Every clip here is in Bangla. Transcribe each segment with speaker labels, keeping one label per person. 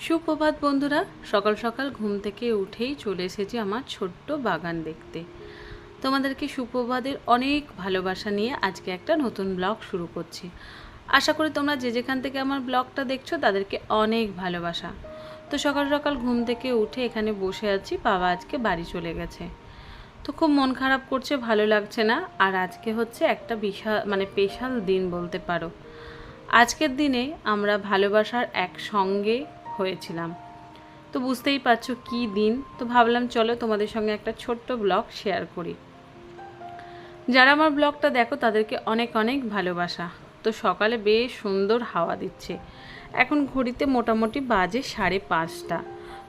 Speaker 1: সুপ্রভাত বন্ধুরা, সকাল সকাল ঘুম থেকে উঠেই চলে এসেছি আমার ছোট্ট বাগান দেখতে। তোমাদেরকে সুপ্রভাতের অনেক ভালোবাসা নিয়ে আজকে একটা নতুন ব্লগ শুরু করছি। আশা করি তোমরা যে যেখান থেকে আমার ব্লগটা দেখছ, তাদেরকে অনেক ভালোবাসা। তো সকাল সকাল ঘুম থেকে উঠে এখানে বসে আছি, বাবা আজকে বাড়ি চলে গেছে। তো খুব মন খারাপ করছে, ভালো লাগছে না। আর আজকে হচ্ছে একটা বিশাল মানে স্পেশাল দিন বলতে পারো। আজকের দিনে আমরা ভালোবাসার একসঙ্গে হয়েছিলাম। তো বুঝতেই পারছ কি দিন। তো ভাবলাম চলো তোমাদের সঙ্গে একটা ছোট্ট ব্লগ শেয়ার করি। যারা আমার ব্লগটা দেখো তাদেরকে অনেক অনেক ভালোবাসা। তো সকালে বেশ সুন্দর হাওয়া দিচ্ছে। এখন ঘড়িতে মোটামুটি বাজে সাড়ে পাঁচটা।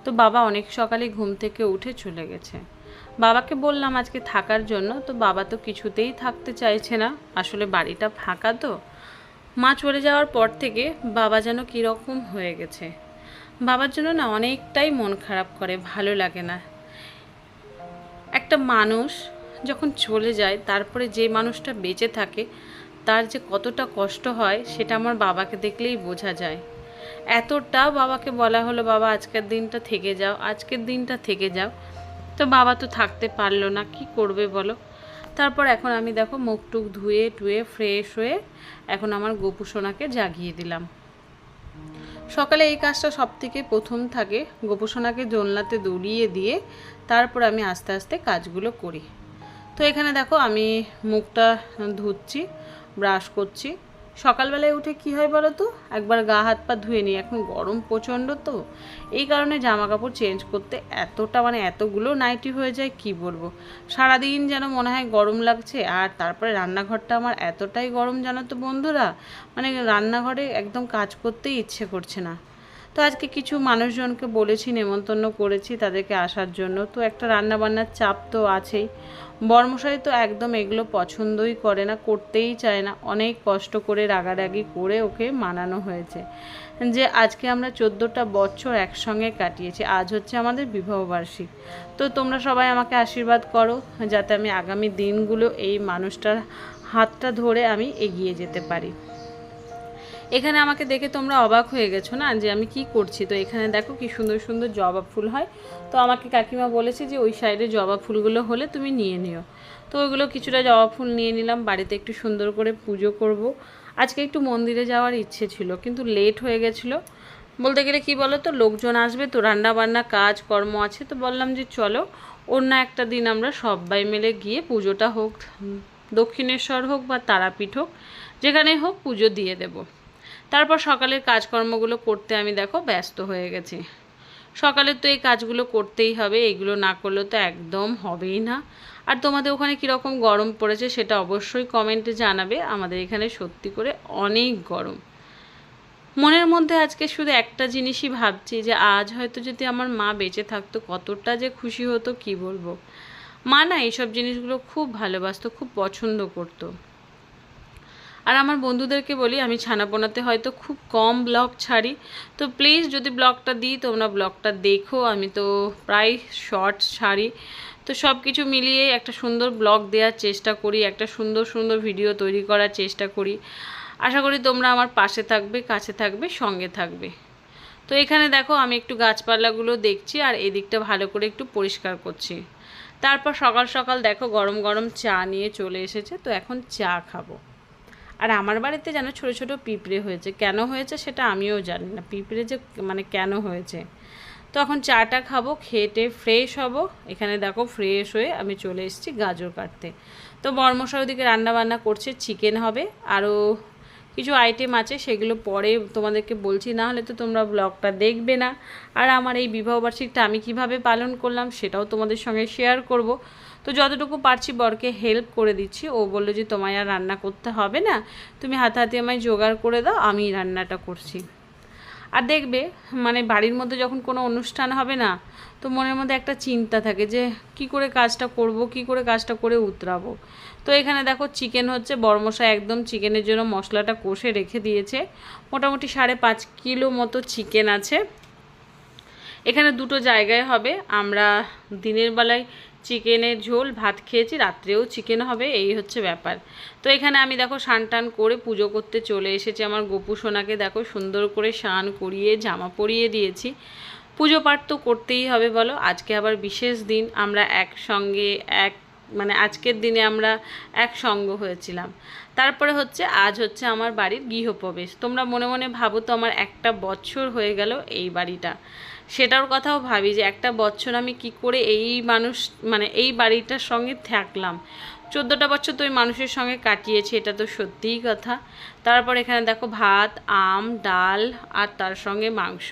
Speaker 1: তো বাবা অনেক সকালে ঘুম থেকে উঠে চলে গেছে। বাবাকে বললাম আজকে থাকার জন্য। তো বাবা তো কিছুতেই থাকতে চাইছে না। আসলে বাড়িটা ফাঁকা তো। মা চলে যাওয়ার পর থেকে বাবা যেন কীরকম হয়ে গেছে। বাবার জন্য না অনেকটাই মন খারাপ করে, ভালো লাগে না। একটা মানুষ যখন চলে যায়, তারপরে যে মানুষটা বেঁচে থাকে, তার যে কতটা কষ্ট হয়, সেটা আমার বাবাকে দেখলেই বোঝা যায়। এতটা বাবাকে বলা হলো, বাবা, আজকের দিনটা থেকে যাও, আজকের দিনটা থেকে যাও। তো বাবা তো থাকতে পারল না, কি করবে বলো? তারপর এখন আমি দেখো মুখ টুক ধুয়ে টুয়ে ফ্রেশ হয়ে এখন আমার গোপু সোনাকে জাগিয়ে দিলাম। সকালে এই কাজটা সব থেকে প্রথম থাকে। গোপসোনাকে জোনলাতে দৌড়িয়ে দিয়ে তারপর আমি আস্তে আস্তে কাজগুলো করি। তো এখানে দেখো আমি মুখটা ধুচ্ছি, ব্রাশ করছি। সকালবেলায় উঠে কি হয় বলো তো? একবার গা হাত পা ধুয়ে নিই। এখন গরম প্রচণ্ড তো। এই কারণে জামা কাপড় চেঞ্জ করতে এতটা মানে এতগুলো নাইটি হয়ে যায়, কি বলব? সারাদিন যেন মনে হয় গরম লাগছে, আর তারপরে রান্নাঘরটা আমার এতটাই গরম জানো তো বন্ধুরা? মানে রান্নাঘরে একদম কাজ করতেই ইচ্ছে করছে না। তো আজকে কিছু মানুষজনকে বলেছি, নেমন্তন্ন করেছি তাদেরকে আসার জন্য। তো একটা রান্নাবান্নার চাপ তো আছেই। বর্মশাই তো একদম এগুলো পছন্দই করে না, করতেই চায় না। অনেক কষ্ট করে রাগারাগি করে ওকে মানানো হয়েছে। যে আজকে আমরা চোদ্দোটা বছর একসঙ্গে কাটিয়েছি, আজ হচ্ছে আমাদের বিবাহবার্ষিক তো তোমরা সবাই আমাকে আশীর্বাদ করো, যাতে আমি আগামী দিনগুলো এই মানুষটার হাতটা ধরে আমি এগিয়ে যেতে পারি। এখানে আমাকে দেখে তোমরা অবাক হয়ে গেছো না যে আমি কি করছি? তো এখানে দেখো কি সুন্দর সুন্দর জবা ফুল হয়। তো আমাকে কাকিমা বলেছে যে ওই সাইডে জবা ফুলগুলো হলে তুমি নিয়ে নিও। তো ওইগুলো কিছুটা জবা ফুল নিয়ে নিলাম, বাড়িতে একটু সুন্দর করে পুজো করব। আজকে একটু মন্দিরে যাওয়ার ইচ্ছে ছিল, কিন্তু লেট হয়ে গেছিল। বলতে গেলে কি বলো তো লোকজন আসবে তো রান্না বান্না কাজ কর্ম আছে, তো বললাম যে চলো, অন্য একটা দিন আমরা সবাই মিলে গিয়ে পুজোটা হোক, দক্ষিণেশ্বর হোক বা তারাপীঠ হোক, যেখানেই হোক পুজো দিয়ে দেবো। তারপর সকালের কাজকর্মগুলো করতে আমি দেখো ব্যস্ত হয়ে গেছি। সকালে তো এই কাজগুলো করতেই হবে এইগুলো না করলে তো একদম হবেই না। আর তোমাদের ওখানে কীরকম গরম পড়েছে সেটা অবশ্যই কমেন্টে জানাবে, আমাদের এখানে সত্যি করে অনেক গরম। মনের মধ্যে আজকে শুধু একটা জিনিসই ভাবছি যে আজ হয়তো যদি আমার মা বেঁচে থাকতো কতটা যে খুশি হতো, কি বলব? মা না এইসব জিনিসগুলো খুব ভালোবাসতো, খুব পছন্দ করতো। আর আমার বন্ধুদেরকে বলি, আমি ছানাপোনাতে হয়তো খুব কম ব্লগ ছাড়ি। তো প্লিজ যদি ব্লগটা দিই, তোমরা ব্লগটা দেখো। আমি তো প্রায় শর্টস ছাড়ি। তো সব কিছু মিলিয়ে একটা সুন্দর ব্লগ দেওয়ার চেষ্টা করি, একটা সুন্দর সুন্দর ভিডিও তৈরি করার চেষ্টা করি। আশা করি তোমরা আমার পাশে থাকবে, কাছে থাকবে, সঙ্গে থাকবে। তো এখানে দেখো, আমি একটু গাছপালাগুলো দেখছি আর এদিকটা ভালো করে একটু পরিষ্কার করছি। তারপর সকাল সকাল দেখো, গরম গরম চা নিয়ে চলে এসেছে। তো এখন চা খাব। আর আমার বাড়িতে যেন ছোট ছোট পিঁপড়ে হয়েছে। কেন হয়েছে সেটা আমিও জানি না। পিঁপড়ে যে মানে কেন হয়েছে? তো এখন চাটা খাব, খেটে ফ্রেশ হব। এখানে দেখো ফ্রেশ হয়ে আমি চলে এসেছি গাজর কাটতে। তো বর্মশার ওদিকে রান্নাবান্না করছে চিকেন হবে। আরও কিছু আইটেম আছে, সেগুলো পরে তোমাদেরকে বলছি, না হলে তো তোমরা ব্লগটা দেখবে না। আর আমার এই বিবাহবার্ষিকটা আমি কীভাবে পালন করলাম সেটাও তোমাদের সঙ্গে শেয়ার করব। তো যতটুকু পারছি বরকে হেল্প করে দিচ্ছি। ও বলল যে, তোমায় আর রান্না করতে হবে না। তুমি হাতে হাতে আমায় জোগাড় করে দাও, আমি রান্নাটা করছি। আর দেখবে মানে বাড়ির মধ্যে যখন কোনো অনুষ্ঠান হবে না, তো মনের মধ্যে একটা চিন্তা থাকে যে, কি করে কাজটা করব, কি করে কাজটা করে উতরাবো? তো এখানে দেখো চিকেন হচ্ছে বরমশা একদম চিকেনের জন্য মশলাটা কষে রেখে দিয়েছে। মোটামুটি সাড়ে পাঁচ কিলো মতো চিকেন আছে। এখানে দুটো জায়গায় হবে। আমরা দিনের বেলায় চিকেনের ঝোল, ভাত খেয়েছি, রাত্রেও চিকেন হবে, এই হচ্ছে ব্যাপার। তো এখানে আমি দেখো স্নান টান করে পুজো করতে চলে এসেছি। আমার গোপু সোনাকে দেখো সুন্দর করে স্নান করিয়ে, জামা পরিয়ে দিয়েছি। পুজো পাঠ তো করতেই হবে বলো, আজকে আবার বিশেষ দিন, আমরা একসঙ্গে এক মানে আজকের দিনে আমরা এক সঙ্গ হয়েছিলাম। তারপরে হচ্ছে আজ হচ্ছে আমার বাড়ির গৃহপ্রবেশ। তোমরা মনে মনে ভাবো তো আমার একটা বছর হয়ে গেল এই বাড়িটা। সেটার কথাও ভাবি যে একটা বছর আমি কি করে এই মানুষ মানে এই বাড়িটার সঙ্গে থাকলাম। চোদ্দোটা বছর তো ওই মানুষের সঙ্গে কাটিয়েছি, এটা তো সত্যিই কথা। তারপর এখানে দেখো ভাত, আম, ডাল আর তার সঙ্গে মাংস।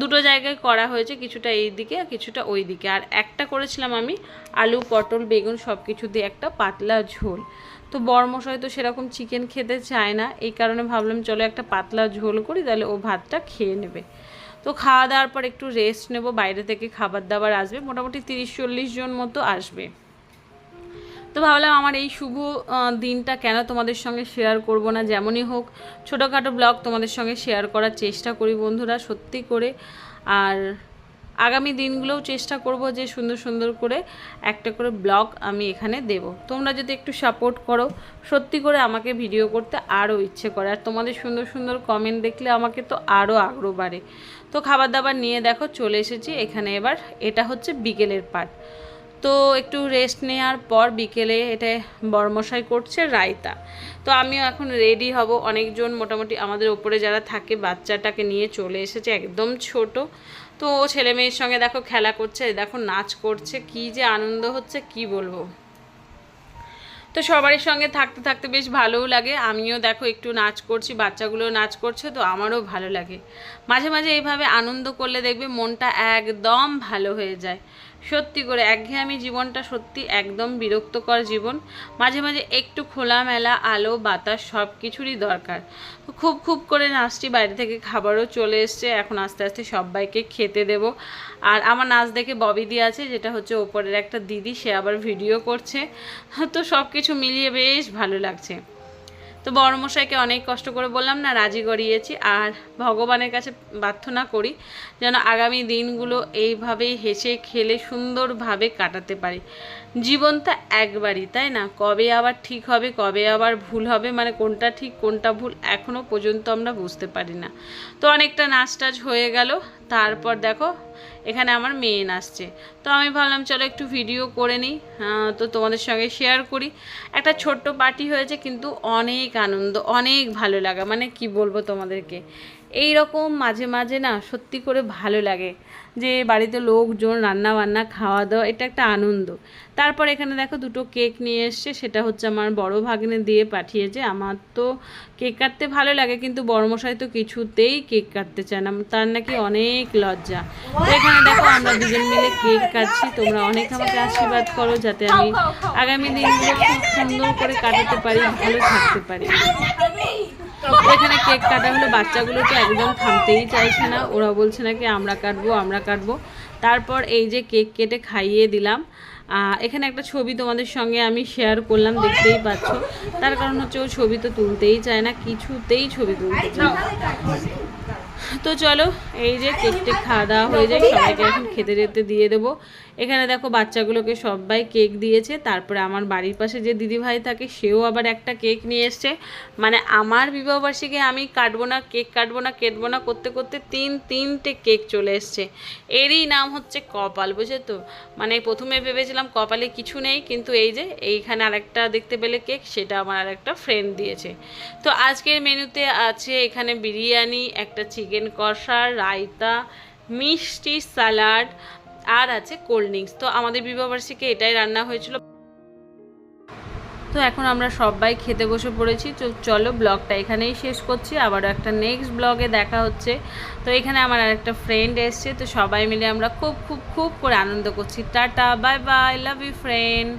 Speaker 1: দুটো জায়গায় করা হয়েছে, কিছুটা এই দিকে আর কিছুটা ওই দিকে। আর একটা করেছিলাম আমি, আলু, পটল, বেগুন সব কিছু দিয়ে একটা পাতলা ঝোল। তো বরমশাই তো সেরকম চিকেন খেতে চায় না, এই কারণে ভাবলাম চলো একটা পাতলা ঝোল করি, তাহলে ও ভাতটা খেয়ে নেবে। তো খাওয়া দাওয়ার পর একটু রেস্ট নেব, বাইরে থেকে খাবার দাবার আসবে, মোটামুটি তিরিশ চল্লিশ জন মতো আসবে। তো ভাবলাম আমার এই শুভ দিনটা কেন তোমাদের সঙ্গে শেয়ার করব না? যেমনই হোক, ছোটোখাটো ব্লগ তোমাদের সঙ্গে শেয়ার করার চেষ্টা করি বন্ধুরা, সত্যি করে। আর আগামী দিনগুলোও চেষ্টা করব যে সুন্দর সুন্দর করে একটা করে ব্লগ আমি এখানে দেব। তোমরা যদি একটু সাপোর্ট করো, সত্যি করে আমাকে ভিডিও করতে আরও ইচ্ছে করে। আর তোমাদের সুন্দর সুন্দর কমেন্ট দেখলে আমাকে তো আরও আগ্রহ বাড়ে। তো খাবার দাবার নিয়ে দেখো, চলে এসেছি। এখানে এবার এটা হচ্ছে বিকেলের পার্ট তো একটু রেস্ট নেওয়ার পর বিকেলে এটা বরমশাই করছে, রায়তা। তো আমিও এখন রেডি হব। অনেকজন মোটামুটি আমাদের ওপরে যারা থাকে, বাচ্চাটাকে নিয়ে চলে এসেছে, একদম ছোট। তো ও ছেলে মেয়ের সঙ্গে দেখো খেলা করছে, দেখো নাচ করছে, কি যে আনন্দ হচ্ছে, কি বলব। তো সবারই সঙ্গে থাকতে থাকতে বেশ ভালোও লাগে। আমিও দেখো একটু নাচ করছি, বাচ্চাগুলো নাচ করছে, তো আমারও ভালো লাগে। মাঝে মাঝে এইভাবে আনন্দ করলে দেখবে মনটা একদম ভালো হয়ে যায়। সত্যি করে, একঘেয়েমি জীবনটা সত্যি একদম বিরক্তকর জীবন। মাঝে মাঝে একটু খোলামেলা আলো, বাতাস সব কিছুরই দরকার। খুব খুব করে নাচটি বাইরে থেকে খাবারও চলে এসছে, এখন আস্তে আস্তে সবাইকে খেতে দেব। আর আমার নাচ দেখে ববিদি আছে, যেটা হচ্ছে ওপরের একটা দিদি, সে আবার ভিডিও করছে। তো সব কিছু মিলিয়ে বেশ ভালো লাগছে। তো বড়মশাইকে অনেক কষ্ট করে বললাম, না, রাজি করিয়েছি। আর ভগবানের কাছে প্রার্থনা করি যেন আগামী দিনগুলো এইভাবেই হেসে খেলে সুন্দরভাবে কাটাতে পারি। জীবনটা একবারই, তাই না? কবে আবার ঠিক হবে, কবে আবার ভুল হবে মানে কোনটা ঠিক, কোনটা ভুল এখনও পর্যন্ত আমরা বুঝতে পারি না। তো অনেকটা নাচ টাচ হয়ে গেল। তারপর দেখো এখানে আমার মেয়ে নাচছে তো আমি ভাবলাম, চলো একটু ভিডিও করে নিই। তো তোমাদের সঙ্গে শেয়ার করি। একটা ছোট্ট পার্টি হয়েছে, কিন্তু অনেক আনন্দ, অনেক ভালো লাগা। মানে কি বলব তোমাদেরকে? এই রকম মাঝে মাঝে না সত্যি করে ভালো লাগে যে বাড়িতে লোকজন রান্না বান্না খাওয়া দাওয়া এটা একটা আনন্দ। তারপর এখানে দেখো দুটো কেক নিয়ে এসছে সেটা হচ্ছে আমার বড় ভাগ্নে দিয়ে পাঠিয়েছে। আমার তো কেক কাটতে ভালো লাগে কিন্তু বড়মশাই তো কিছুতেই কেক কাটতে চায় না তার নাকি অনেক লজ্জা। তো এখানে দেখো আমরা দুজন মিলে কেক কাটছি তোমরা অনেক আমাকে আশীর্বাদ করো যাতে আমি আগামী দিনগুলো খুব সুন্দর করে কাটাতে পারি ভালো থাকতে পারি। কেক কাটা হলে বাচ্চাগুলো তো একদম থামতেই চাইছে না। ওরা বলছে না কি আমরা কাটবো আমরা কাটবো। তারপর এই যে কেক কেটে খাইয়ে দিলাম। এখানে একটা ছবি তোমাদের সঙ্গে আমি শেয়ার করলাম, দেখতেই পাচ্ছ। তার কারণ হচ্ছে ও ছবি তো তুলতেই চায় না, কিছুতেই ছবি তুলতে চায় তো চলো, এই যে কেক টেক খাওয়া দাওয়া হয়ে যায় সবাইকে এখন খেতে যেতে দিয়ে দেবো। এখানে দেখো বাচ্চাগুলোকে সবাই কেক দিয়েছে, তারপরে আমার বাড়ির পাশে যে দিদিভাই থাকে, সেও আবার একটা কেক নিয়ে এসছে। মানে আমার বিবাহবার্ষিকী আমি কাটবো না, কেক কাটবো না, কেটবো না, করতে করতে তিন, তিনটে কেক চলে এসছে। এরই নাম হচ্ছে কপাল বুঝে তো? মানে প্রথমে ভেবেছিলাম কপালে কিছু নেই, কিন্তু এই যে এইখানে আরেকটা দেখতে পেলে কেক, সেটা আমার আরেকটা ফ্রেন্ড দিয়েছে। তো আজকের মেনুতে আছে এখানে বিরিয়ানি, একটা চিকেন কষা, রায়তা, মিষ্টি স্যালাড, আর আছে কোল্ড ড্রিঙ্কস। তো আমাদের বিবাহবার্ষিকী এটাই রান্না হয়েছিল। তো এখন আমরা সবাই খেতে বসে পড়েছি। তো চলো ব্লগটা এখানেই শেষ করছি। আবারও একটা নেক্সট ব্লগে দেখা হচ্ছে। তো এখানে আমার আরেকটা ফ্রেন্ড এসছে। তো সবাই মিলে আমরা খুব খুব খুব করে আনন্দ করছি। Tata bye bye love you friend